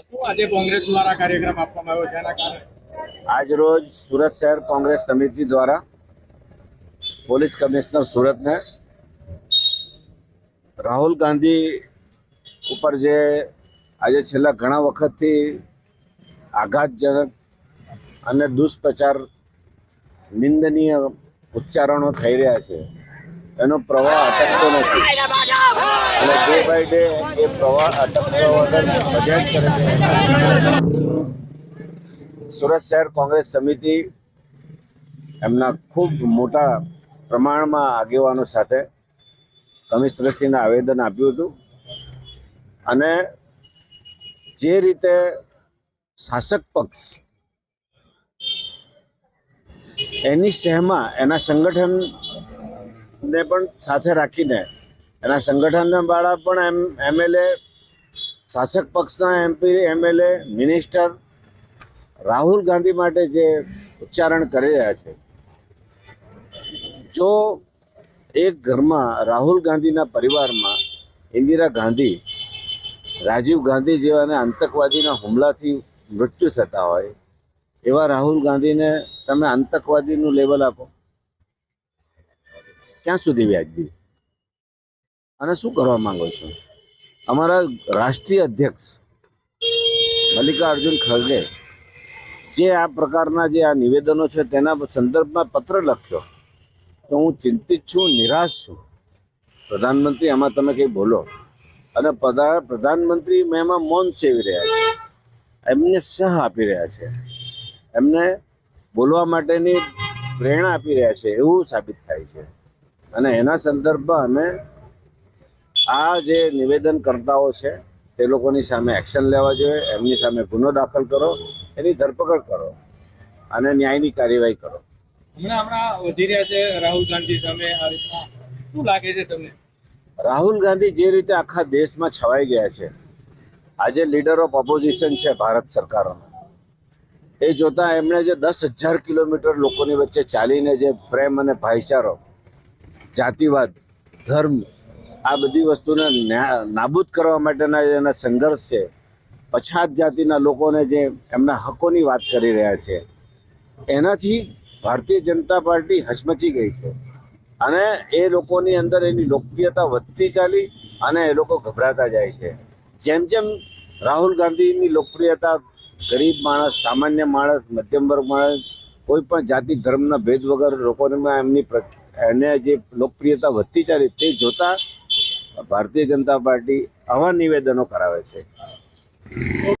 આજે કોંગ્રેસ દ્વારા કાર્યક્રમ આપવામાં આવ્યો જેના કારણે? આજરોજ સુરત શહેર કોંગ્રેસ સમિતિ દ્વારા પોલીસ કમિશનર સુરતને રાહુલ ગાંધી ઉપર જે આજે છેલ્લા ઘણા વખતથી આઘાતજનક અને દુષ્પ્રચાર નિંદનીય ઉચ્ચારણો થઈ રહ્યા છે એનો પ્રવાહ અટકતો નથી. અને ડે બાય ડે એ પ્રવાહ અટકતો વગર બજાજ કરે છે. સુરત શહેર કોંગ્રેસ સમિતિ એમના ખૂબ મોટા પ્રમાણમાં આગેવાનો સાથે કમિશનરશ્રીને આવેદન આપ્યું હતું. અને જે રીતે શાસક પક્ષ એની સહેમાં, એના સંગઠનને પણ સાથે રાખીને. એના સંગઠનના વાળા પણ એમ, એમએલએ, શાસક પક્ષના MP, MLA, minister Rahul Gandhi માટે જે ઉચ્ચારણ કરી રહ્યા છે. જો એક ઘરમાં રાહુલ ગાંધીના પરિવારમાં ઇન્દિરા ગાંધી, રાજીવ ગાંધી જેવાને આતંકવાદીના હુમલાથી મૃત્યુ થતા હોય, એવા રાહુલ ગાંધીને તમે આતંકવાદીનું લેવલ આપો. ક્યાં સુધી વ્યાજબી. અને શું કરવા માંગો છો? અમારા રાષ્ટ્રીય અધ્યક્ષ મલ્લિકાર્જુન ખડગે જે આ પ્રકારના જે આ નિવેદનો છે તેના સંદર્ભમાં પત્ર લખ્યો. તો હું ચિંતિત છું, નિરાશ છું. પ્રધાનમંત્રી, આમાં તમે કંઈ બોલો? અને પ્રધા- પ્રધાનમંત્રી એમાં મૌન સેવી રહ્યા છે. એમને સહ આપી રહ્યા છે. એમને બોલવા માટેની પ્રેરણા આપી રહ્યા છે એવું સાબિત થાય છે. અને એના સંદર્ભમાં અમે આ જે નિવેદનકર્તાઓ છે તે લોકોની સામે એક્શન લેવા જોઈએ એમની સામે ગુનો દાખલ કરો એની ધરપકડ કરો અને ન્યાયની કાર્યવાહી કરો. હમણાં હમણાં વધી રહ્યા છે રાહુલ ગાંધી સામે આ રીતના. શું લાગે છે તમને? રાહુલ ગાંધી જે રીતે આખા દેશમાં છવાઈ ગયા છે આજે લીડર ઓફ ઓપોઝિશન છે ભારત સરકારોનો એ જોતાં એમણે જે દસ હજાર કિલોમીટર લોકોની વચ્ચે ચાલીને જે પ્રેમ અને ભાઈચારો જાતિવાદ, ધર્મ આ બધી વસ્તુને નાબૂદ કરવા માટેના એના સંઘર્ષ છે, પછાત જાતિના લોકોને જે એમના હકોની વાત કરી રહ્યા છે, એનાથી ભારતીય જનતા પાર્ટી હચમચી ગઈ છે. અને એ લોકોની અંદર એની લોકપ્રિયતા વધતી ચાલી અને એ લોકો ગભરાતા જાય છે. જેમ જેમ રાહુલ ગાંધીની લોકપ્રિયતા ગરીબ માણસ, સામાન્ય માણસ, મધ્યમ વર્ગ માણસ, કોઈ પણ જાતિ, ધર્મના ભેદ વગર લોકોને એમની એને જે લોકપ્રિયતા વધતી ચાલી તે જોતા ભારતીય જનતા પાર્ટી આવા નિવેદનો કરાવે છે.